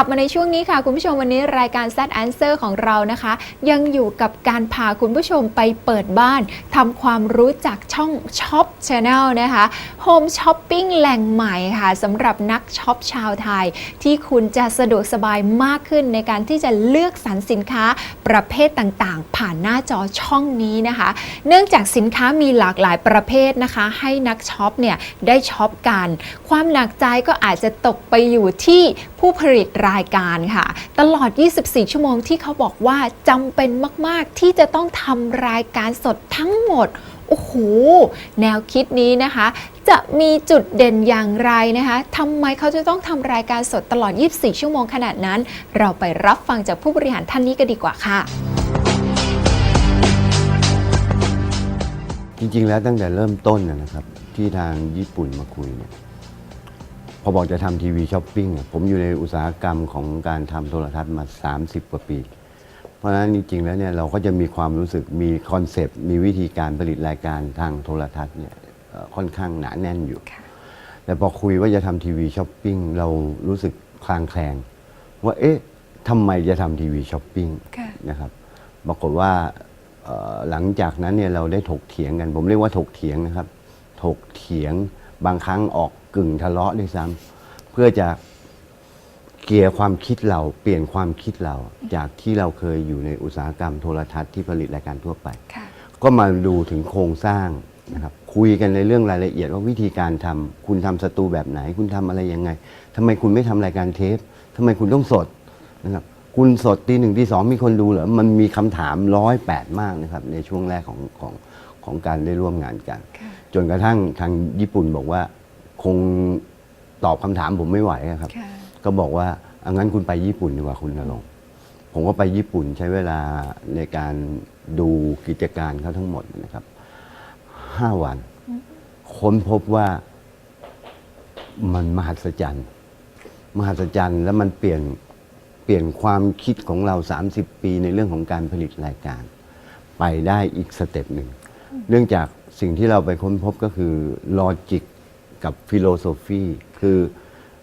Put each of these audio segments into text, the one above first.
ลับมาในช่วงนี้ค่ะ คุณผู้ชมวันนี้รายการ Z Answer ของเรานะคะ ยังอยู่กับการพาคุณผู้ชมไปเปิดบ้านทำความรู้จักช่องช็อป Channel นะคะ Home Shopping แหล่งใหม่ค่ะสำหรับนักช็อปชาวไทย ที่คุณจะสะดวกสบายมากขึ้นในการที่จะเลือกสรรสินค้าประเภทต่างๆ ผ่านหน้าจอช่องนี้นะคะ เนื่องจากสินค้ามีหลากหลายประเภทนะคะ ให้นักช็อปเนี่ยได้ช็อปกัน ความหนักใจก็อาจจะตกไปอยู่ที่ผู้ผลิตรายการค่ะ ตลอด 24 ชั่วโมงที่เขาบอกว่าจำเป็นมาก ๆ ที่จะต้องทำรายการสดทั้งหมด โอ้โห แนวคิดนี้นะคะ จะมีจุดเด่นอย่างไรนะคะทำไมเขาจะต้องทำรายการสดตลอด 24 ชั่วโมงขนาดนั้น เราไปรับฟังจากผู้บริหารท่านนี้กันดีกว่าค่ะจริงๆ แล้วตั้งแต่เริ่มต้นนะนะครับที่ทางญี่ปุ่นมาคุยเนี่ย พอบอกจะทำทีวีช้อปปิ้งอะผมอยู่ในอุตสาหกรรมของการทำโทรทัศน์มา 30 กว่าปี เพราะฉะนั้นจริงๆแล้วเนี่ยเราก็จะมีความรู้สึกมีคอนเซปต์มีวิธีการผลิตรายการทางโทรทัศน์เนี่ยเอ่อค่อนข้างหนาแน่นอยู่ แต่พอคุยว่าจะทำทีวีช้อปปิ้งเรารู้สึกคลางแคลงว่าเอ๊ะทำไมจะทำทีวีช้อปปิ้งค่ะ นะครับปรากฏว่าเอ่อหลังจากนั้นเนี่ยเราได้ถกเถียงกัน ผมเรียกว่าถกเถียงนะครับ ถกเถียงบางครั้งออก กึ่งทะเลาะด้วยซ้ำเพื่อจะเกลี่ยความคิดเราเปลี่ยนความคิดเราจากที่เราเคยอยู่ในอุตสาหกรรมโทรทัศน์ที่ผลิตรายการทั่วไป ค่ะ ก็มาดูถึงโครงสร้างนะครับคุยกันในเรื่องรายละเอียดว่าวิธีการทำคุณทำสตูแบบไหน คุณทำอะไรยังไงทำไมคุณไม่ทำรายการเทปทำไมคุณต้องสดนะครับคุณสดตีหนึ่งตีสองมีคนดูเหรอมันมีคำถามร้อยแปดมากนะครับในช่วงแรกของของของการได้ร่วมงานกัน ค่ะ จนกระทั่งทางญี่ปุ่นบอกว่า คงตอบคำถามผมไม่ไหวอะครับ ค่ะ ก็บอกว่าเอางั้นคุณไปญี่ปุ่นดีกว่าคุณนรงค์ผมก็ไปญี่ปุ่นใช้เวลาในการดูกิจการเขาทั้งหมดนะครับห้าวัน ค้นพบว่ามันมหัศจรรย์ มหัศจรรย์แล้วมันเปลี่ยนเปลี่ยนความคิดของเรา 30 ปีในเรื่องของการผลิตรายการ ไปได้อีกสเต็ปหนึ่ง เนื่องจากสิ่งที่เราไปค้นพบก็คือลอจิก กับฟิโลโซฟีคือ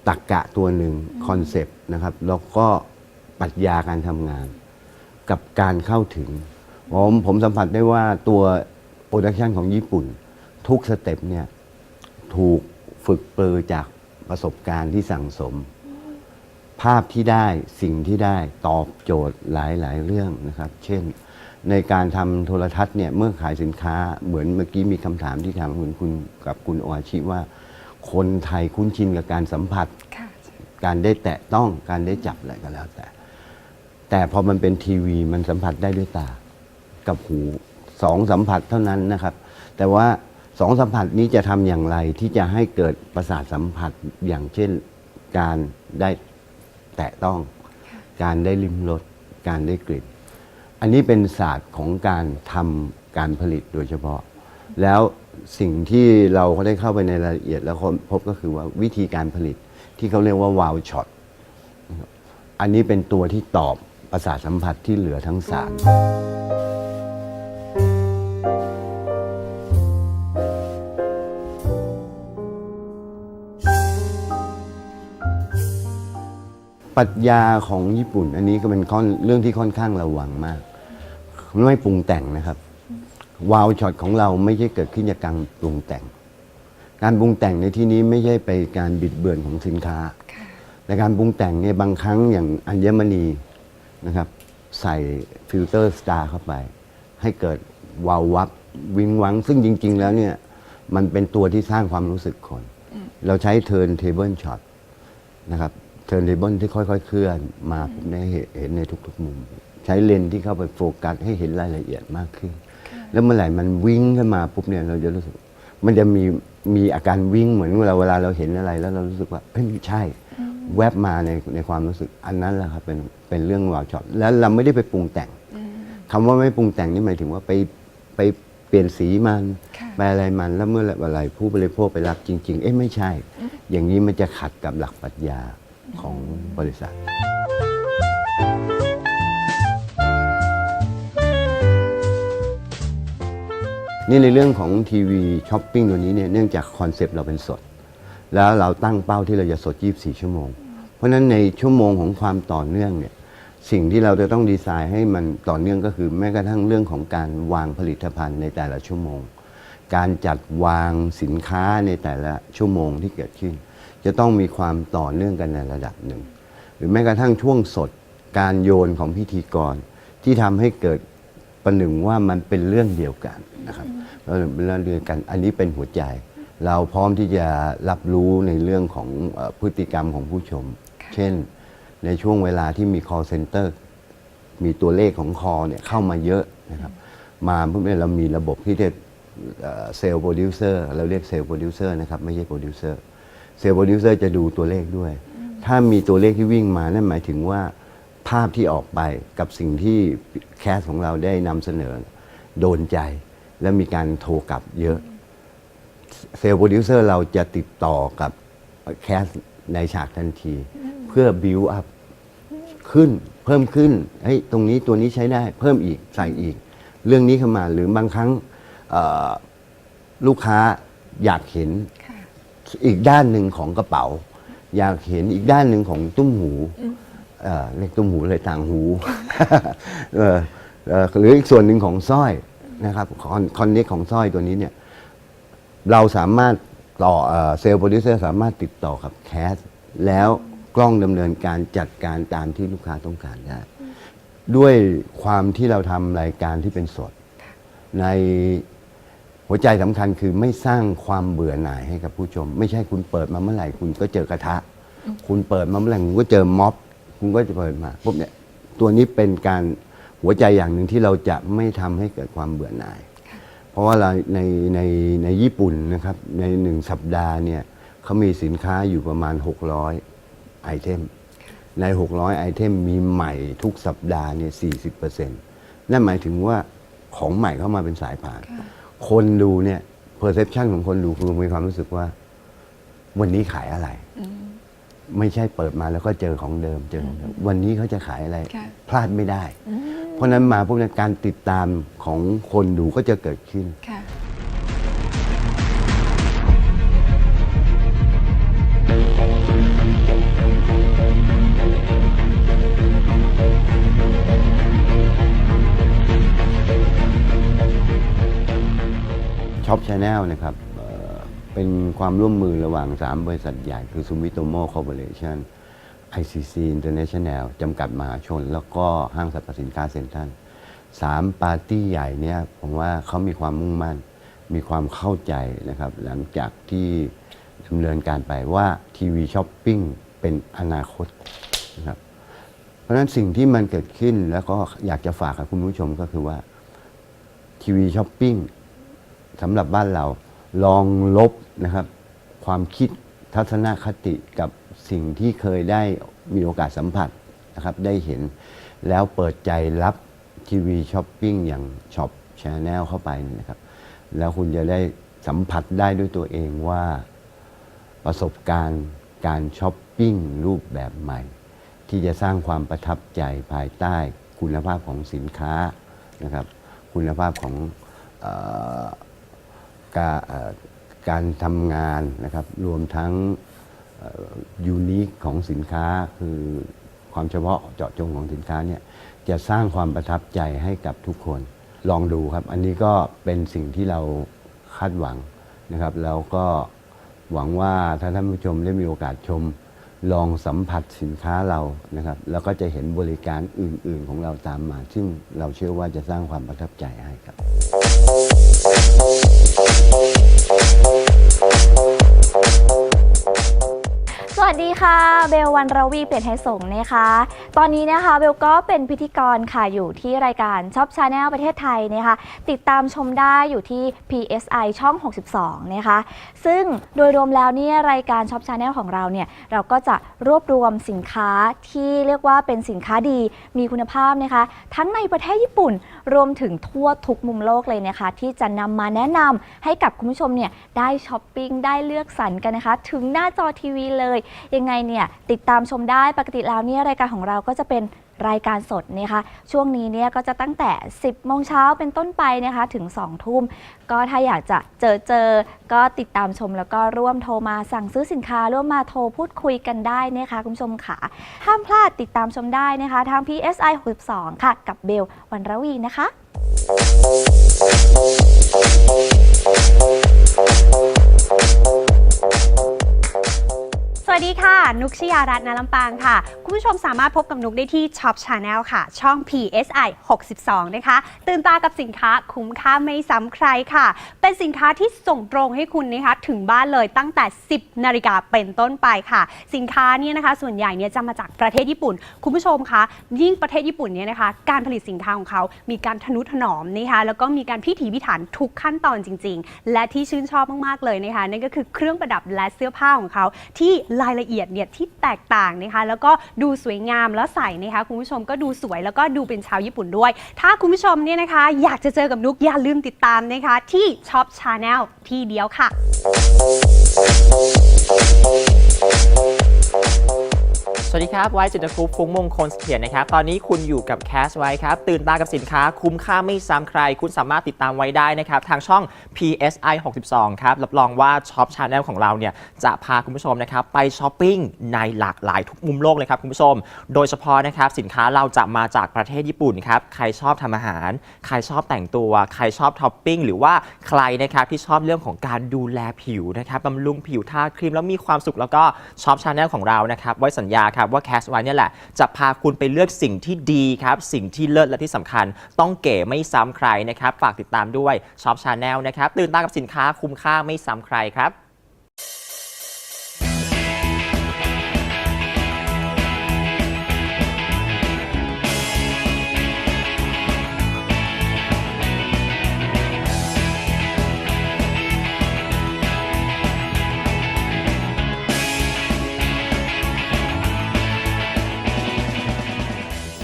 ตรรกกะตัวหนึ่งคอนเซปต์นะครับ แล้วก็ปรัชญาการทำงาน กับการเข้าถึง ผมผมสัมผัสได้ว่าตัวโปรดักชันของญี่ปุ่น ทุกสเต็ปเนี่ยถูกฝึกเปลือจากประสบการณ์ที่สั่งสม ภาพที่ได้สิ่งที่ได้ตอบโจทย์หลาย ๆ เรื่องนะครับ เช่น ในการทำโทรทัศน์เนี่ยเมื่อขายสินค้าเหมือนเมื่อกี้มีคำถามที่ถามคุณคุณกับคุณโออาชิว่า คนไทยคุ้นชินกับการสัมผัสค่ะการได้แตะต้องการได้จับอะไรก็แล้วแต่ แต่พอมันเป็นทีวีมันสัมผัสได้ด้วยตา กับหูสองสัมผัสเท่านั้นนะครับ แต่ว่าสองสัมผัสนี้จะทำอย่างไรที่จะให้เกิดประสาทสัมผัสอย่างเช่นการได้แตะต้อง การได้ลิ้มรสการได้กลิ่น อันนี้เป็นศาสตร์ของการทำการผลิตโดยเฉพาะ แล้ว สิ่งที่เราก็ได้เข้าไปในรายละเอียดแล้วพบก็คือว่าวิธีการผลิตที่เขาเรียกว่าวาลช็อตอันนี้เป็นตัวที่ตอบประสาทสัมผัสที่เหลือทั้งสามปรัชญาของญี่ปุ่น อันนี้ก็เป็นข้อเรื่องที่ค่อนข้างระวังมาก ไม่ปรุงแต่งนะครับ วาวช็อตของเราไม่ใช่เกิดขึ้นจากการปรุงแต่ง การปรุงแต่งในที่นี้ไม่ใช่ไปการบิดเบือนของสินค้าแต่การปรุงแต่งเนี่ยบางครั้งอย่างอัญมณีนะครับ ใส่ฟิลเตอร์สตาร์เข้าไป ให้เกิดวาววับวิงวัง ซึ่งจริง ๆ แล้วเนี่ยมันเป็นตัวที่สร้างความรู้สึกคน เราใช้เทิร์นเทเบิลช็อตนะครับเทิร์นเทเบิลที่ค่อย ๆ เคลื่อนมาผมได้เห็นในทุก ๆ มุม ใช้เลนส์ที่เข้าไปโฟกัสให้เห็นรายละเอียดมากขึ้น แล้วเมื่อไหร่มันวิ่งขึ้นมาปุ๊บเนี่ยเราจะรู้สึก มันจะมีมีอาการวิ่งเหมือนเวลาเวลาเราเห็นอะไร แล้วเรารู้สึกว่าเฮ้ยไม่ใช่ แวบมาในในความรู้สึกอันนั้นแหละครับเป็นเป็นเรื่องวาวช็อตแล้วเราไม่ได้ไปปรุงแต่งคำว่าไม่ปรุงแต่งนี่หมายถึงว่าไปไปเปลี่ยนสีมันค่ะไปอะไรมันแล้วเมื่อไหรผู้บริโภคไปรับจริง ๆ เอ๊ะไม่ใช่ อย่างนี้มันจะขัดกับหลักปรัชญาของบริษัท นี่ในเรื่องของทีวีช้อปปิ้งตัวนี้เนี่ยเนื่องจากคอนเซปต์เราเป็นสด แล้วเราตั้งเป้าที่เราจะสด 24 ชั่วโมง เพราะฉะนั้นในชั่วโมงของความต่อเนื่องเนี่ยสิ่งที่เราจะต้องดีไซน์ให้มันต่อเนื่องก็คือแม้กระทั่งเรื่องของการวางผลิตภัณฑ์ในแต่ละชั่วโมง การจัดวางสินค้าในแต่ละชั่วโมงที่เกิดขึ้น จะต้องมีความต่อเนื่องกันในระดับหนึ่ง หรือแม้กระทั่งช่วงสดการโยนของพิธีกร ที่ทำให้เกิดประหนึ่งว่ามันเป็นเรื่องเดียวกัน นะครับแล้วเป็นเรื่องเดียวกันอันนี้เป็นหัวใจ เราพร้อมที่จะรับรู้ในเรื่องของเอ่อพฤติกรรมของผู้ชม เช่น ในช่วงเวลาที่มี call center มีตัวเลขของคอเนี่ยเข้ามาเยอะนะครับ มาเพื่อเรามีระบบที่เรียกเซลล์โปรดิวเซอร์เราเรียกเซลล์โปรดิวเซอร์นะครับ ไม่ใช่โปรดิวเซอร์เซลล์โปรดิวเซอร์จะดูตัวเลขด้วย ถ้ามีตัวเลขที่วิ่งมานั่นหมายถึงว่าภาพที่ออกไปกับสิ่งที่แคสของเราได้นำเสนอโดนใจ และมีการโทรกลับเยอะ เซลล์โปรดิวเซอร์เราจะติดต่อกับแคสในฉากทันที เพื่อบิวอัพขึ้นเพิ่มขึ้นเฮ้ยตรงนี้ตัวนี้ใช้ได้เพิ่มอีกใส่อีก เรื่องนี้เข้ามาหรือบางครั้งลูกค้าอยากเห็นอีกด้านหนึ่งของกระเป๋า อยากเห็นอีกด้านหนึ่งของตุ้มหูเรียกตุ้มหูเลยต่างหูหรืออีกส่วนหนึ่งของสร้อย นะครับคอนคอนเน็กของสร้อยตัวนี้เนี่ยเราสามารถต่อเซลล์โปรดิวเซอร์สามารถติดต่อกับแคสแล้วกล้องดำเนินการจัดการตามที่ลูกค้าต้องการได้ด้วยความที่เราทำรายการที่เป็นสด ในหัวใจสำคัญคือไม่สร้างความเบื่อหน่ายให้กับผู้ชม ไม่ใช่คุณเปิดมาเมื่อไหร่คุณก็เจอกระทะ คุณเปิดมาเมื่อไหร่คุณก็เจอม็อบ คุณก็จะเปิดมาปุ๊บเนี่ยตัวนี้เป็นการ หัวใจอย่างหนึ่งที่เราจะไม่ทำให้เกิดความเบื่อหน่าย เพราะว่าเราในในในญี่ปุ่นนะครับในหนึ่งสัปดาห์เนี่ยเขามีสินค้าอยู่ประมาณ 600 ไอเทม ใน 600 ไอเทมมีใหม่ทุกสัปดาห์เนี่ย40%นั่นหมายถึงว่าของใหม่เข้ามาเป็นสายผ่าน คนดูเนี่ย perception ของคนดูคือมีความรู้สึกว่า วันนี้ขายอะไร ไม่ใช่เปิดมาแล้วก็เจอของเดิมเจอของเดิมวันนี้เขาจะขายอะไรค่ะพลาดไม่ได้ เพราะฉะนั้นมาพวกนี้การติดตามของคนดูก็จะเกิดขึ้น ค่ะ ช็อปชาแนลนะครับเอ่อเป็นความร่วมมือระหว่าง 3 บริษัทใหญ่คือ Sumitomo Corporation ICC International จำกัดมหาชน แล้วก็ห้างสรรพสินค้าเซ็นทรัลสามปาร์ตี้ใหญ่เนี่ยผมว่าเขามีความมุ่งมั่น มีความเข้าใจนะครับ หลังจากที่ดำเนินการไปว่าทีวีช้อปปิ้งเป็นอนาคตนะครับเพราะฉะนั้นสิ่งที่มันเกิดขึ้นแล้วก็อยากจะฝากกับคุณผู้ชมก็คือว่าทีวีช้อปปิ้งสำหรับบ้านเราลองลบนะครับ ความคิด ทัศนคติกับสิ่งที่เคยได้มีโอกาสสัมผัสนะครับได้เห็นแล้วเปิดใจรับทีวีช้อปปิ้งอย่างช็อปชาแนลเข้าไปนะครับ แล้วคุณจะได้สัมผัสได้ด้วยตัวเองว่าประสบการณ์การช้อปปิ้งรูปแบบใหม่ ที่จะสร้างความประทับใจภายใต้คุณภาพของสินค้านะครับ คุณภาพของเออ การเอ่อการทำงานนะครับ รวมทั้งยูนิคของสินค้าคือความเฉพาะเจาะจงของสินค้าเนี่ยจะสร้างความประทับใจให้กับทุกคน ลองดูครับ อันนี้ก็เป็นสิ่งที่เราคาดหวังนะครับ แล้วก็หวังว่าถ้าท่านผู้ชมได้มีโอกาสชม ลองสัมผัสสินค้าเรานะครับ แล้วก็จะเห็นบริการอื่น ๆ ของเราตามมา ซึ่งเราเชื่อว่าจะสร้างความประทับใจให้ครับ วัสดีค่ะ เบลวันรวีเปลี่ยนไทยสงนะคะ ตอนนี้นะคะเบลก็เป็นพิธีกรค่ะอยู่ที่รายการช็อปชาแนลประเทศไทยนะคะ ติดตามชมได้อยู่ที่ PSI ช่อง 62 นะคะ ซึ่งโดยรวมแล้วเนี่ยรายการช็อปชาแนลของเราเนี่ยเราก็จะรวบรวมสินค้าที่เรียกว่าเป็นสินค้าดีมีคุณภาพนะคะ ทั้งในประเทศญี่ปุ่นรวมถึงทั่วทุกมุมโลกเลยนะคะ ที่จะนำมาแนะนำให้กับคุณผู้ชมเนี่ยได้ช้อปปิ้งได้เลือกสรรกันนะคะ ถึงหน้าจอทีวีเลยยังไงเนี่ยติดตามชมได้ปกติแล้วเนี่ยรายการของเราก็จะเป็นรายการสดนะคะช่วงนี้เนี่ยก็จะตั้งแต่ 10 โมงเช้าเป็นต้นไปนะคะถึง 2 ทุ่ม ก็ถ้าอยากจะเจอเจอ ก็ติดตามชมแล้วก็ร่วมโทรมาสั่งซื้อสินค้า ร่วมมาโทรพูดคุยกันได้นะคะคุณผู้ชมค่ะ ห้ามพลาดติดตามชมได้นะคะทาง PSI 62ค่ะ กับเบลวันรวีนะคะ วัสดีค่ะ นุกชยารัตน์นลำปางค่ะ คุณผู้ชมสามารถพบกับนุกได้ที่ Shop Channel ค่ะ ช่อง PSI 62 นะคะ ตื่นตากับสินค้าคุ้มค่าไม่ซ้ำใครค่ะ เป็นสินค้าที่ส่งตรงให้คุณนะคะถึงบ้านเลยตั้งแต่ 10 นาฬิกาเป็นต้นไปค่ะ สินค้าเนี่ยนะคะ ส่วนใหญ่เนี่ยจะมาจากประเทศญี่ปุ่น คุณผู้ชมคะยิ่งประเทศญี่ปุ่นเนี่ยนะคะ การผลิตสินค้าของเขา มีการทนุถนอมนะคะแล้วก็มีการพิถีพิถันทุกขั้นตอนจริง ๆ และที่ชื่นชอบมากๆเลยนะคะนั่นก็คือเครื่องประดับและเสื้อผ้าของเขาที่รายละเอียดเนี่ยที่แตกต่างนะคะแล้วก็ดูสวยงามแล้วใส่นะคะคุณผู้ชมก็ดูสวยแล้วก็ดูเป็นชาวญี่ปุ่นด้วย ถ้าคุณผู้ชมเนี่ยนะคะ อยากจะเจอกับนุกอย่าลืมติดตามนะคะที่ช็อปชาแนลที่เดียวค่ะ ครับไว้จิตรคุปฟุ้งมงคลเสถียรนะครับ ตอนนี้คุณอยู่กับแคสไว้ครับ ตื่นตากับสินค้าคุ้มค่าไม่ซ้ำใคร คุณสามารถติดตามไว้ได้นะครับ ทางช่อง PSI 62 ครับ รับรองว่าช็อปชาแนลของเราเนี่ย จะพาคุณผู้ชมนะครับ ไปช้อปปิ้งในหลากหลายทุกมุมโลกเลยครับคุณผู้ชม โดยเฉพาะนะครับสินค้าเราจะมาจากประเทศญี่ปุ่นครับ ใครชอบทำอาหาร ใครชอบแต่งตัว ใครชอบท็อปปิ้งหรือว่าใครนะครับที่ชอบเรื่องของการดูแลผิวนะครับบำรุงผิวทาครีมแล้วมีความสุขแล้วก็ช็อปชาแนลของเรานะครับไว้สัญญาครับว่าแคสไว้เนี่ยแหละ จะพาคุณไปเลือกสิ่งที่ดีครับ สิ่งที่เลิศและที่สำคัญ ต้องเก๋ไม่ซ้ำใครนะครับ ฝากติดตามด้วยช็อปชาแนลนะครับ ตื่นตากับสินค้าคุ้มค่าไม่ซ้ำใครครับ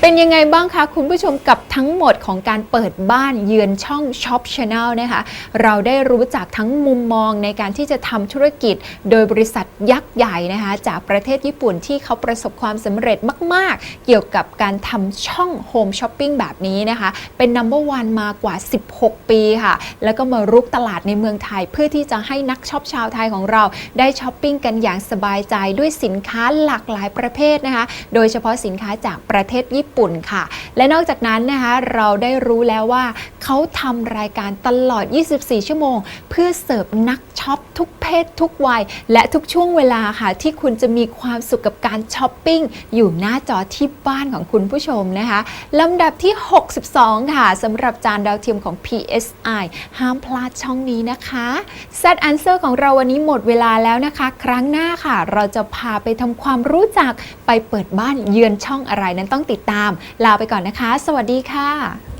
เป็นยังไงบ้างคะคุณผู้ชมกับทั้งหมดของการเปิดบ้านเยือนช่องช็อปชาแนลนะคะ เราได้รู้จักทั้งมุมมองในการที่จะทำธุรกิจ โดยบริษัทยักษ์ใหญ่นะคะ จากประเทศญี่ปุ่นที่เขาประสบความสำเร็จมาก ๆ เกี่ยวกับการทำช่องโฮมช้อปปิ้งแบบนี้นะคะ เป็นนัมเบอร์วันมากว่า 16 ปีค่ะ แล้วก็มารุกตลาดในเมืองไทย เพื่อที่จะให้นักช็อปชาวไทยของเราได้ช้อปปิ้งกันอย่างสบายใจด้วยสินค้าหลากหลายประเภทนะคะ โดยเฉพาะสินค้าจากประเทศญี่ปุ่นค่ะ และนอกจากนั้นนะคะเราได้รู้แล้วว่าเขาทำรายการตลอด 24 ชั่วโมง เพื่อเสิร์ฟนักช็อปทุกเพศทุกวัย และทุกช่วงเวลาค่ะ ที่คุณจะมีความสุขกับการช้อปปิ้ง อยู่หน้าจอที่บ้านของคุณผู้ชมนะคะลำดับที่ 62 ค่ะสำหรับจานดาวเทียมของ PSI ห้ามพลาดช่องนี้นะคะ Set Answer ของเราวันนี้หมดเวลาแล้วนะคะ ครั้งหน้าค่ะ เราจะพาไปทำความรู้จักไปเปิดบ้านเยือนช่องอะไรนั้นต้องติดตามาม ลาไปก่อนนะคะ สวัสดีค่ะ